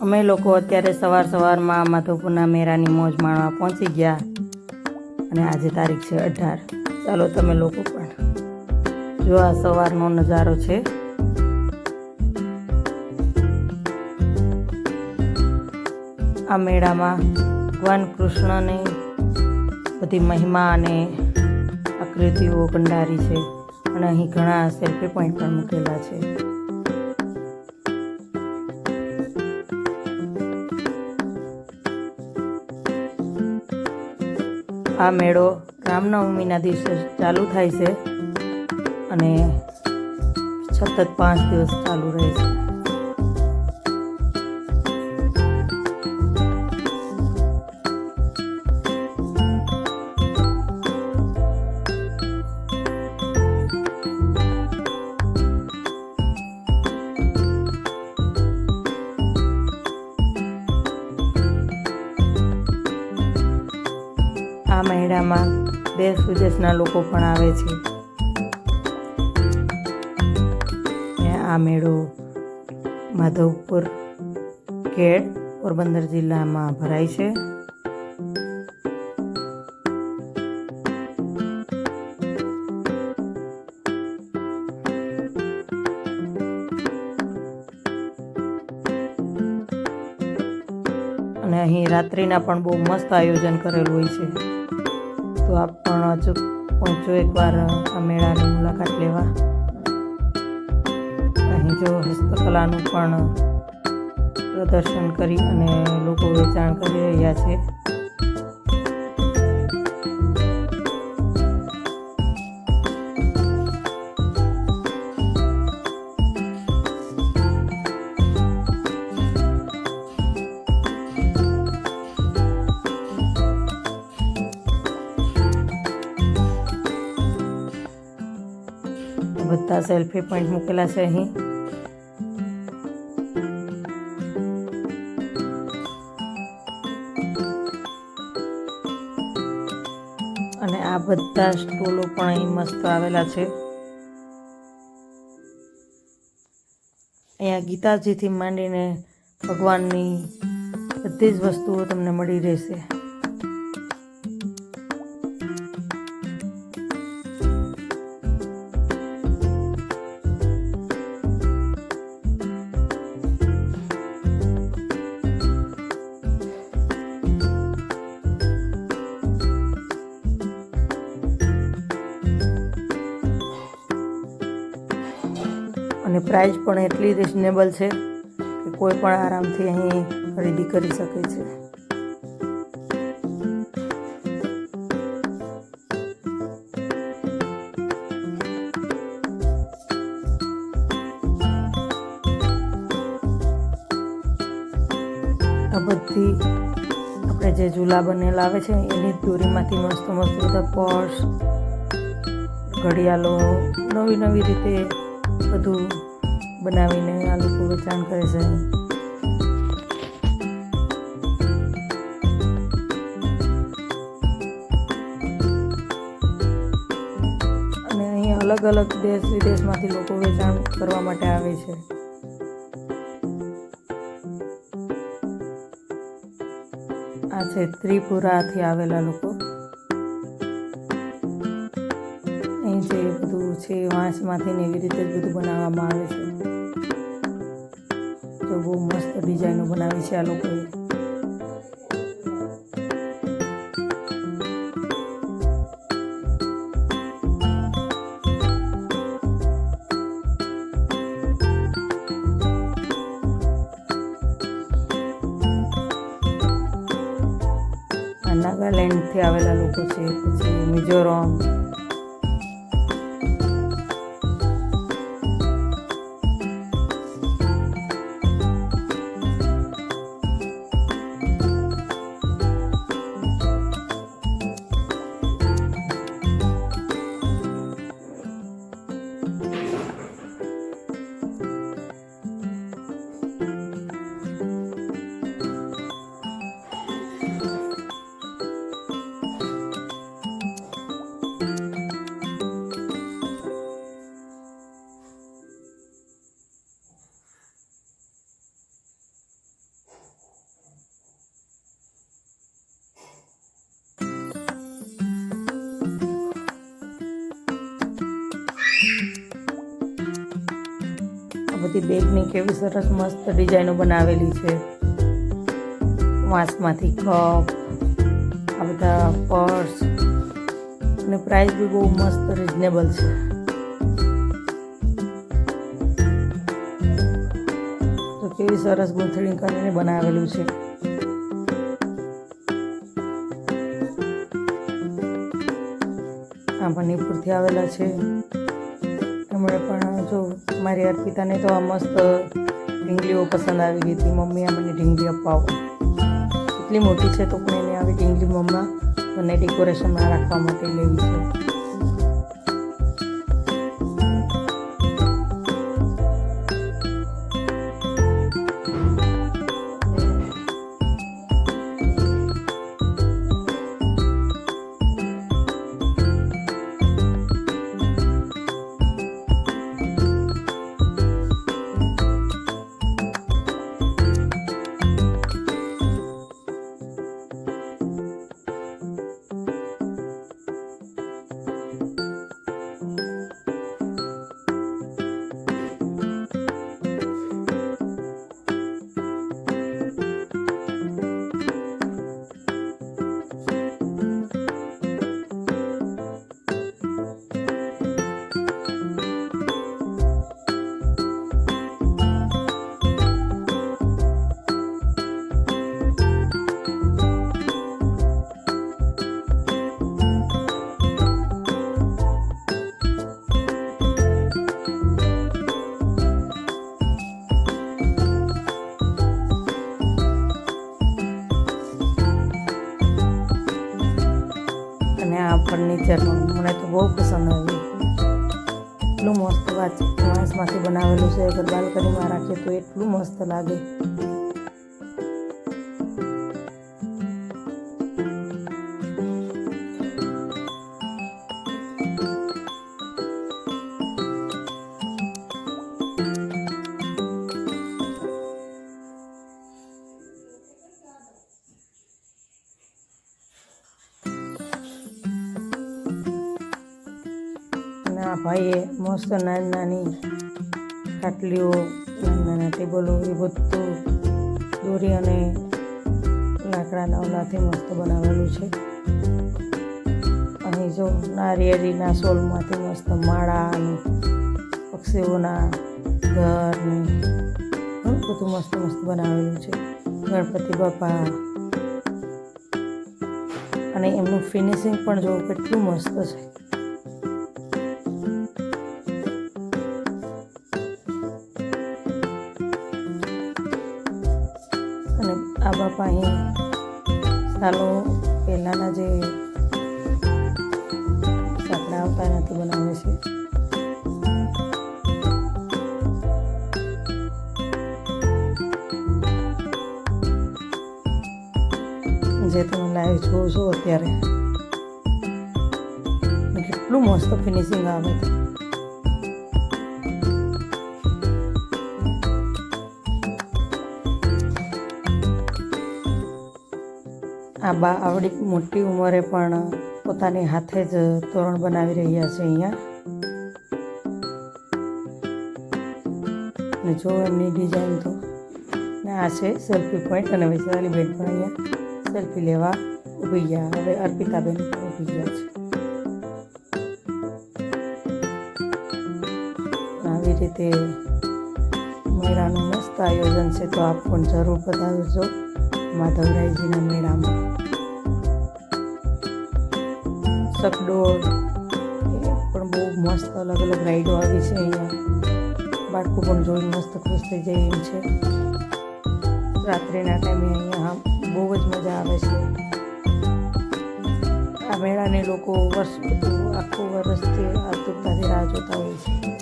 અમે લોકો અત્યારે સવાર સવારમાં માધવપુરના મેળાની મોજ માણવા પહોંચી ગયા. અને આજે તારીખ છે અઢાર. ચાલો તમે લોકો પણ જો આ સવારનો નજારો છે. આ મેળામાં ભગવાન કૃષ્ણની બધી મહિમા અને આકૃતિઓ કંડારી છે. અને અહીં ઘણા સેલ્ફી પોઈન્ટ પણ મૂકેલા છે. આ મેળો રામનવમીના દિવસે ચાલુ થાય છે અને સતત પાંચ દિવસ ચાલુ રહે છે. દેશ વિદેશના લોકો પણ આવે છે. આ મેળો માધવપુર ખેડ પોરબંદર જિલ્લામાં ભરાય છે. અને અહીં રાત્રિના પણ બહુ મસ્ત આયોજન કરેલું હોય છે. તો આપ પણ અચૂક પહોંચો એકવાર, આ મેળાની મુલાકાત લેવા. અહીં જો હસ્તકલાનું પણ પ્રદર્શન કરી અને લોકો વેચાણ કરી રહ્યા છે. બધા સેલ્ફી પોઈન્ટ મૂકેલા છે અહીં. અને આ બધા સ્ટોલો પણ અહીં મસ્ત આવેલા છે. અહીંયા ગીતાજીથી માંડીને ભગવાનની બધી જ વસ્તુઓ તમને મળી રહેશે. પ્રાઇસ પણ એટલી રિઝનેબલ છે કે કોઈ પણ આરામથી અહીં ખરીદી કરી શકે છે. આ બધી આપણે જે ઝૂલા બનેલા આવે છે, એની દોરીમાંથી મસ્ત મસ્ત બધા પર્સ, ઘડિયાળો, નવી નવી રીતે બધું બનાવીને આ લોકો વેચાણ કરે છે. અને અહીં અલગ અલગ દેશ વિદેશમાંથી લોકો વેચાણ કરવા માટે આવે છે. આ છે ત્રિપુરાથી આવેલા લોકો. અહીં જે બધું છે વાંસમાંથી ને એવી રીતે જ બધું બનાવવામાં આવે છે. તો બહુ મસ્ત ડિઝાઇનો બનાવી છે આ લોકોએ. નાગાલેન્ડથી આવેલા લોકો છે પછી મિઝોરમ બધી બેગની કેવી સરસ મસ્ત ડિઝાઇનો બનાવેલી છે. વાંસમાંથી કપ, આ બધા પર્સ. અને પ્રાઇસ બી બહુ મસ્ત રિઝનેબલ છે. તો કેવી સરસ ગૂંથણી કરીને બનાવેલું છે. આ મણિપુરથી આવેલા છે. એમણે પણ જો મારી અર્પિતાને તો આ મસ્ત ઢીંગલીઓ પસંદ આવી ગઈ હતી. મમ્મી આ મને ઢીંગલી અપાવો. એટલી મોટી છે તો પણ એને આવી ઢીંગલી મમ્મા મને ડેકોરેશનમાં રાખવા માટે લેવી છે. ફર્નિચરનું. મને તો બહુ પસંદ આવ્યું એટલું મસ્ત વાત વાંસમાંથી બનાવેલું છે, અગર બાલ્કનીમાં રાખીએ તો એટલું મસ્ત લાગે. આ ભાઈએ મસ્ત નાની નાની ખાટલીઓ, નાના નાના ટેબલો એ બધું દોરી અને લાકડાના ઓલાથી મસ્ત બનાવેલું છે. અહીં જો નારિયેળીના સોલમાંથી મસ્ત માળા અને પક્ષીઓના ઘર ને બધું મસ્ત મસ્ત બનાવેલું છે. ગણપતિ બાપા. અને એમનું ફિનિશિંગ પણ જો કેટલું મસ્ત છે. આ બાપા અહીં સાલો પહેલાંના જે સાંકડા આવતા એનાથી બનાવે છે. જે તમે લાઈવ જોવો છો અત્યારે, કેટલું મસ્ત ફિનિશિંગ આવે છે. આ બા આવડી મોટી ઉંમરે પણ પોતાની હાથે જ તોરણ બનાવી રહ્યા છે અહીંયા. ને જો એમની ડિઝાઇન તો. ને આ છે સેલ્ફી પોઈન્ટ અને વૈશાલી બેન પણ અહીંયા સેલ્ફી લેવા ઊભી ગયા. હવે અર્પિતાબેન ઊભી ગયા છે. આવી રીતે મેળાનું મસ્ત આયોજન છે તો આપ પણ જરૂર બતાવજો. માધવરાયજીના મેળામાં. સકડોળ પણ બહુ મસ્ત અલગ અલગ રાઈડો આવી છે અહીંયા. બાળકો પણ જોઈને મસ્ત ખુશ થઈ જાય એમ છે. રાત્રિના ટાઈમે અહીંયા બહુ જ મજા આવે છે. આ મેળાને લોકો વર્ષ, આખું વર્ષથી આતુરતાથી રાહ જોતા હોય છે.